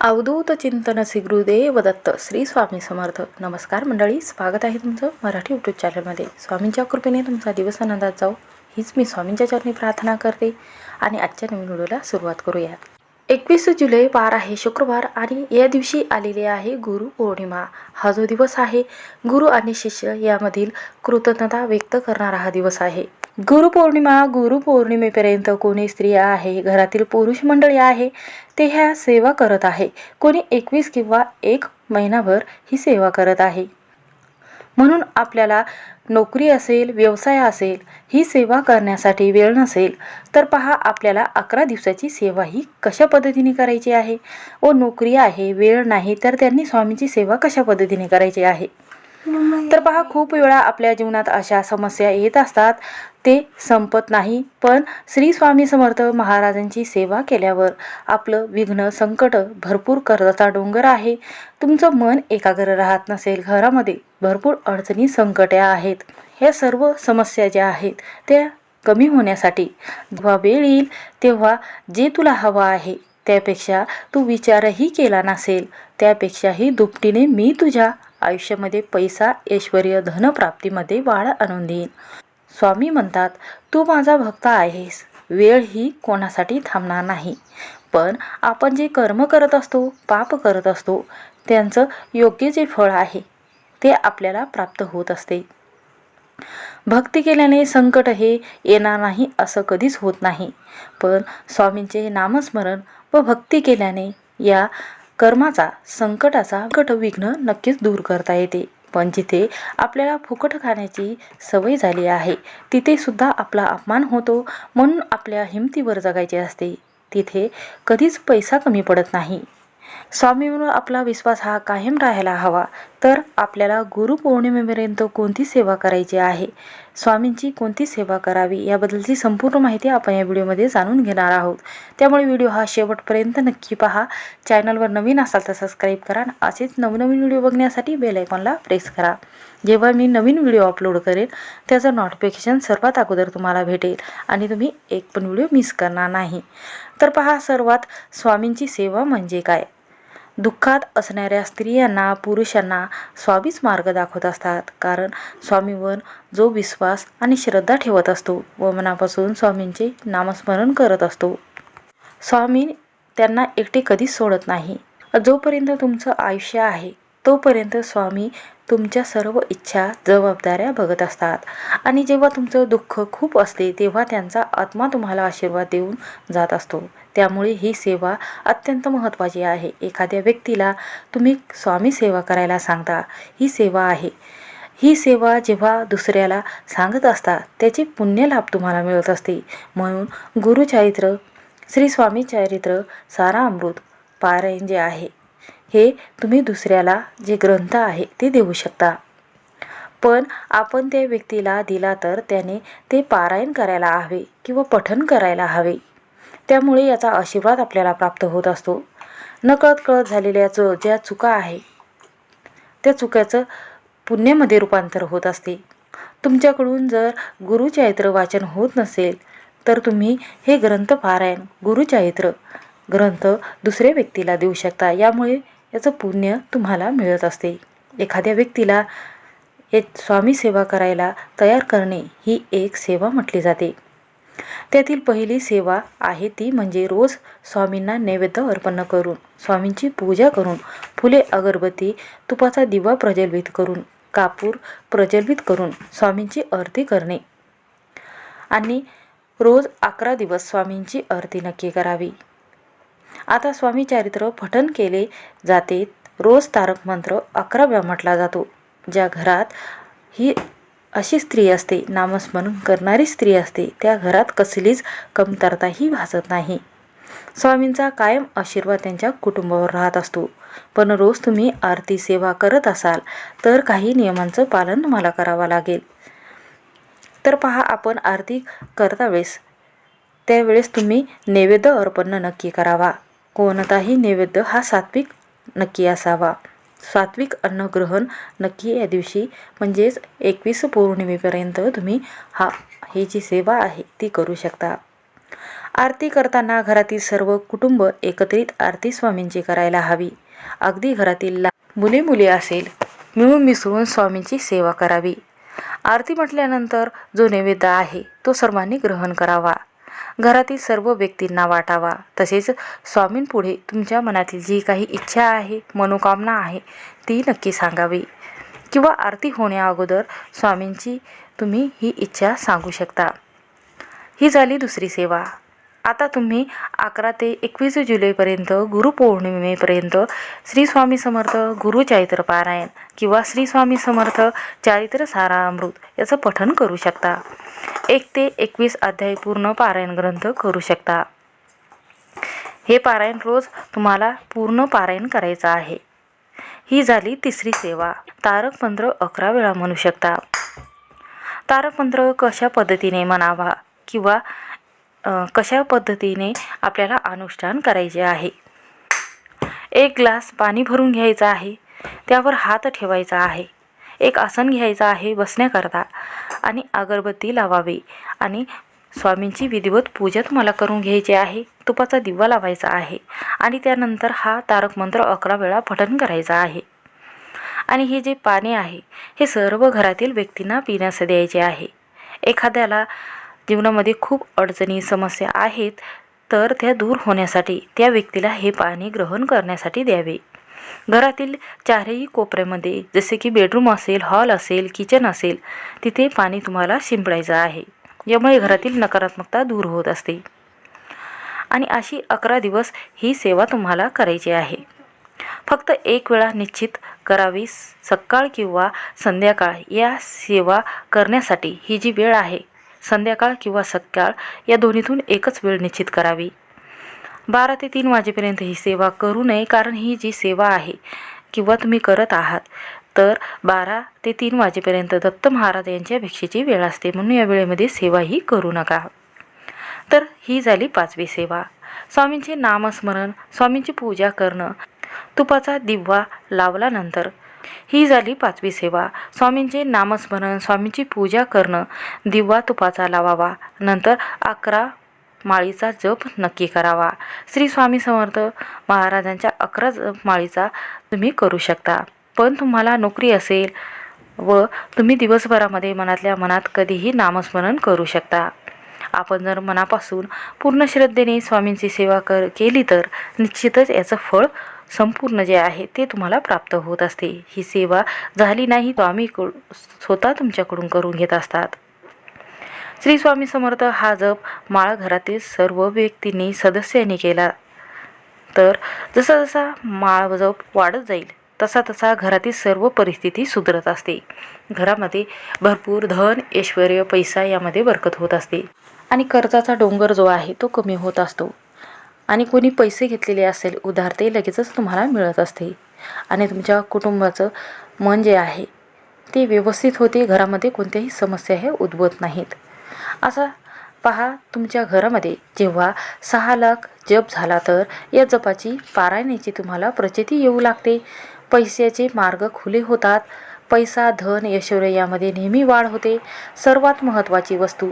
अवधूत चिंतन श्री गुरुदेव दत्त श्री स्वामी समर्थ. नमस्कार मंडळी स्वागत आहे तुमचं मराठी यूट्यूब चॅनलमध्ये स्वामींच्या कृपेने तुमचा दिवस आनंदात जाऊ हीच मी स्वामींच्या चरणी प्रार्थना करते आणि आजच्या नवीन व्हिडिओला सुरुवात करूया एकवीस जुलै वार आहे शुक्रवार आणि या दिवशी आलेले आहे गुरु पौर्णिमा. हा जो दिवस आहे गुरु आणि शिष्य यामधील कृतज्ञता व्यक्त करणारा हा दिवस आहे. गुरुपौर्णिमा गुरुपौर्णिमेपर्यंत कोणी स्त्रिया आहे घरातील पुरुष मंडळी आहे ते ह्या सेवा करत आहे. कोणी एकवीस किंवा एक महिनाभर ही सेवा करत आहे. म्हणून आपल्याला नोकरी असेल व्यवसाय असेल ही सेवा करण्यासाठी वेळ नसेल तर पहा आपल्याला अकरा दिवसाची सेवा ही कशा पद्धतीने करायची आहे? व नोकरी आहे वेळ नाही तर त्यांनी स्वामीची सेवा कशा पद्धतीने करायची आहे? तर पहा खूप वेळा आपल्या जीवनात अशा समस्या येत असतात. ते संपत नाही. पण श्री स्वामी समर्थ महाराजांची सेवा केल्यावर आपलं विघ्न संकट भरपूर कर्जाचा डोंगर आहे. तुमचं मन एकाग्र राहत नसेल घरामध्ये भरपूर अडचणी संकट्या आहेत. ह्या सर्व समस्या ज्या आहेत त्या कमी होण्यासाठी जेव्हा वेळ येईल तेव्हा जे तुला हवं आहे त्यापेक्षा तू विचारही केला नसेल. त्यापेक्षाही दुपटीने मी तुझ्या आयुष्यामध्ये पैसा ऐश्वर धनप्राप्तीमध्ये वाढ आणून देईन. स्वामी म्हणतात तू माझा भक्त आहेस. वेळ ही कोणासाठी थांबणार नाही. पण आपण जे कर्म करत असतो पाप करत असतो त्यांचं योग्य जे फळ आहे ते आपल्याला प्राप्त होत असते. भक्ती केल्याने संकट हे येणार नाही असं कधीच होत नाही. पण स्वामींचे नामस्मरण व भक्ती केल्याने या कर्माचा संकटाचा कट विघ्न नक्कीच दूर करता येते. पण जिथे आपल्याला फुकट खाण्याची सवय झाली आहे तिथे सुद्धा आपला अपमान होतो म्हणून आपल्या हिमतीवर जगायचे असते. तिथे कधीच पैसा कमी पडत नाही. स्वामीवर आपला विश्वास हा कायम राहायला हवा. तर आपल्याला गुरुपौर्णिमेपर्यंत कोणती सेवा करायची आहे? स्वामींची कोणती सेवा करावी याबद्दलची संपूर्ण माहिती आपण या व्हिडिओमध्ये जाणून घेणार आहोत. त्यामुळे व्हिडिओ हा शेवटपर्यंत नक्की पहा. चॅनलवर नवीन असाल तर सबस्क्राईब करा असेच नवनवीन व्हिडिओ बघण्यासाठी बेल आयकॉनला प्रेस करा. जेव्हा मी नवीन व्हिडिओ अपलोड करेन त्याचं नोटिफिकेशन सर्वात अगोदर तुम्हाला भेटेल आणि तुम्ही एक पण व्हिडिओ मिस करणार नाही. तर पहा सर्वात स्वामींची सेवा म्हणजे काय? दुःखात असणाऱ्या स्त्रियांना पुरुषांना स्वामीच मार्ग दाखवत असतात. कारण स्वामीवर जो विश्वास आणि श्रद्धा ठेवत असतो व मनापासून स्वामींचे नामस्मरण करत असतो. स्वामी त्यांना एकटे कधीच सोडत नाही. जोपर्यंत तुमचं आयुष्य आहे तोपर्यंत स्वामी तुमच्या सर्व इच्छा जबाबदाऱ्या बघत असतात. आणि जेव्हा तुमचं दुःख खूप असते तेव्हा त्यांचा आत्मा तुम्हाला आशीर्वाद देऊन जात असतो. त्यामुळे ही सेवा अत्यंत महत्त्वाची आहे. एखाद्या व्यक्तीला तुम्ही स्वामी सेवा करायला सांगता ही सेवा आहे. ही सेवा जेव्हा दुसऱ्याला सांगत असता त्याचे पुण्यलाभ तुम्हाला मिळत असते. म्हणून गुरुचारित्र श्री स्वामी चारित्र सारा अमृत पारायण जे आहे हे तुम्ही दुसऱ्याला जे ग्रंथ आहे ते देऊ शकता. पण आपण त्या व्यक्तीला दिला तर त्याने ते पारायण करायला हवे किंवा पठन करायला हवे. त्यामुळे याचा आशीर्वाद आपल्याला प्राप्त होत असतो. नकळत कळत झालेल्या जो ज्या चुका आहे त्या चुक्याचं पुण्यामध्ये रूपांतर होत असते. तुमच्याकडून जर गुरुचरित्र वाचन होत नसेल तर तुम्ही हे ग्रंथ पारायण गुरुचरित्र ग्रंथ दुसऱ्या व्यक्तीला देऊ शकता. यामुळे याचं पुण्य तुम्हाला मिळत असते. एखाद्या व्यक्तीला हे स्वामी सेवा करायला तयार करणे ही एक सेवा म्हटली जाते. त्यातील पहिली सेवा आहे ती म्हणजे रोज स्वामींना नैवेद्य अर्पण करून स्वामींची पूजा करून फुले अगरबत्ती तुपाचा दिवा प्रज्वलित करून कापूर प्रज्वलित करून स्वामींची आरती करणे. आणि रोज अकरा दिवस स्वामींची आरती नक्की करावी. आता स्वामी चारित्र पठन केले जाते. रोज तारक मंत्र अकरा वेळा म्हटला जातो. ज्या घरात ही अशी स्त्री असते नामस्मरण करणारी स्त्री असते त्या घरात कसलीच कमतरताही भासत नाही. स्वामींचा कायम आशीर्वाद त्यांच्या कुटुंबावर राहत असतो. पण रोज तुम्ही आरती सेवा करत असाल तर काही नियमांचं पालन तुम्हाला करावं लागेल. तर पहा आपण आरती करता वेळेस त्यावेळेस तुम्ही नैवेद्य अर्पण नक्की करावा. कोणताही नैवेद्य हा सात्विक नक्की असावा. सात्विक अन्नग्रहण नक्की या दिवशी म्हणजेच एकवीस पौर्णिमेपर्यंत तुम्ही हा ही जी सेवा आहे ती करू शकता. आरती करताना घरातील सर्व कुटुंब एकत्रित आरती स्वामींची करायला हवी. अगदी घरातील ला मुले मुली असेल मिळून मिसळून स्वामींची सेवा करावी. आरती म्हटल्यानंतर जो नैवेद्य आहे तो सर्वांनी ग्रहण करावा. घरातील सर्व व्यक्तींना वाटावा. तसेच स्वामींपुढे तुमच्या मनातील जी काही इच्छा आहे मनोकामना आहे ती नक्की सांगावी. किंवा आरती होण्या अगोदर स्वामींची तुम्ही ही इच्छा सांगू शकता. ही झाली दुसरी सेवा. आता तुम्ही अकरा ते एकवीस जुलैपर्यंत गुरुपौर्णिमेपर्यंत श्री स्वामी समर्थ गुरुचरित्र पारायण किंवा श्री स्वामी समर्थ चारित्र सारामृत याचं पठन करू शकता. एक ते एकवीस अध्याय पूर्ण पारायण ग्रंथ करू शकता. हे पारायण रोज तुम्हाला पूर्ण पारायण करायचं आहे. ही झाली तिसरी सेवा. तारक मंत्र अकरा वेळा म्हणू शकता. तारक मंत्र कशा पद्धतीने म्हणावा किंवा कशा पद्धतीने आपल्याला अनुष्ठान करायचे आहे? एक ग्लास पाणी भरून घ्यायचं आहे. त्यावर हात ठेवायचा आहे. एक आसन घ्यायचं आहे बसण्याकरता आणि अगरबत्ती लावावी आणि स्वामींची विधिवत पूजा तुम्हाला करून घ्यायची आहे. तुपाचा दिवा लावायचा आहे आणि त्यानंतर हा तारक मंत्र अकरा वेळा पठण करायचा आहे. आणि हे जे पाणी आहे हे सर्व घरातील व्यक्तींना पिण्यास द्यायचे आहे. एखाद्याला जीवनामध्ये खूप अडचणी समस्या आहेत तर त्या दूर होण्यासाठी त्या व्यक्तीला हे पाणी ग्रहण करण्यासाठी द्यावे. घरातील चारही कोपऱ्यामध्ये जसे की बेडरूम असेल हॉल असेल किचन असेल तिथे पाणी तुम्हाला शिंपडायचं आहे. यामुळे घरातील नकारात्मकता दूर होत असते. आणि अशी अकरा दिवस ही सेवा तुम्हाला करायची आहे. फक्त एक वेळा निश्चित करावी सकाळ किंवा संध्याकाळ या सेवा करण्यासाठी ही जी वेळ आहे संध्याकाळ किंवा सकाळ या दोन्हीतून एकच वेळ निश्चित करावी. बारा ते तीन वाजेपर्यंत ही सेवा करू नये कारण ही जी सेवा आहे किंवा तुम्ही करत आहात तर बारा ते तीन वाजेपर्यंत दत्त महाराज यांच्या भिक्षेची वेळ असते म्हणून या वेळेमध्ये सेवा ही करू नका. तर ही झाली पाचवी सेवा. स्वामींचे नामस्मरण स्वामींची पूजा करणं तुपाचा दिवा लावल्यानंतर ही झाली पाचवी सेवा. स्वामींचे नामस्मरण स्वामींची पूजा करणं दिवा तुपाचा लावावा नंतर अकरा माळीचा जप नक्की करावा. श्री स्वामी समर्थ महाराजांच्या अकरा जप माळीचा तुम्ही करू शकता. पण तुम्हाला नोकरी असेल व तुम्ही दिवसभरामध्ये मनातल्या मनात कधीही नामस्मरण करू शकता. आपण जर मनापासून पूर्ण श्रद्धेने स्वामींची सेवा कर केली तर निश्चितच याचं फळ संपूर्ण जे आहे ते तुम्हाला प्राप्त होत असते. ही सेवा झाली नाही तो आम्ही स्वतः तुमच्याकडून करून घेत असतात. श्री स्वामी समर्थ हा जप माळ घरातील सर्व व्यक्तींनी सदस्यांनी केला. तर जसा जसा माळ जप वाढत जाईल तसा तसा घरातील सर्व परिस्थिती सुधरत असते. घरामध्ये भरपूर धन ऐश्वर पैसा यामध्ये बरकत होत असते. आणि कर्जाचा डोंगर जो आहे तो कमी होत असतो. आणि कोणी पैसे घेतलेले असेल उधार ते लगेचच तुम्हाला मिळत असते. आणि तुमच्या कुटुंबाचं मन जे आहे ते व्यवस्थित होते घरामध्ये कोणत्याही समस्या हे उद्भवत नाहीत. असा पहा तुमच्या घरामध्ये जेव्हा सहा लाख जप झाला तर या जपाची पारायणाची तुम्हाला प्रचिती येऊ लागते. पैशाचे मार्ग खुले होतात. पैसा धन ऐश्वर्य यामध्ये नेहमी वाढ होते. सर्वात महत्त्वाची वस्तू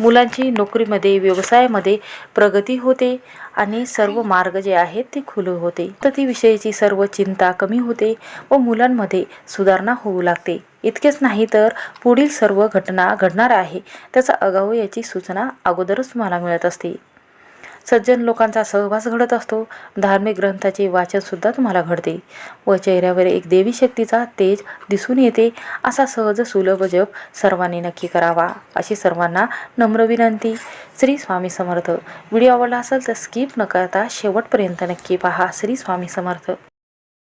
मुलांची नोकरीमध्ये व्यवसायामध्ये प्रगती होते आणि सर्व मार्ग जे आहेत ते खुले होते. तर ती विषयीची सर्व चिंता कमी होते व मुलांमध्ये सुधारणा होऊ लागते. इतकेच नाही तर पुढील सर्व घटना घडणार आहे त्याचा अगाऊ याची सूचना अगोदरच तुम्हाला मिळत असते. सज्जन लोकांचा सहवास घडत असतो. धार्मिक ग्रंथाचे वाचनसुद्धा तुम्हाला घडते. व चेहऱ्यावर एक देवी शक्तीचा तेज दिसून येते. असा सहज सुलभ जप सर्वांनी नक्की करावा अशी सर्वांना नम्र विनंती. श्री स्वामी समर्थ. व्हिडिओ आवडला असेल तर स्किप न करता शेवटपर्यंत नक्की पहा. श्री स्वामी समर्थ.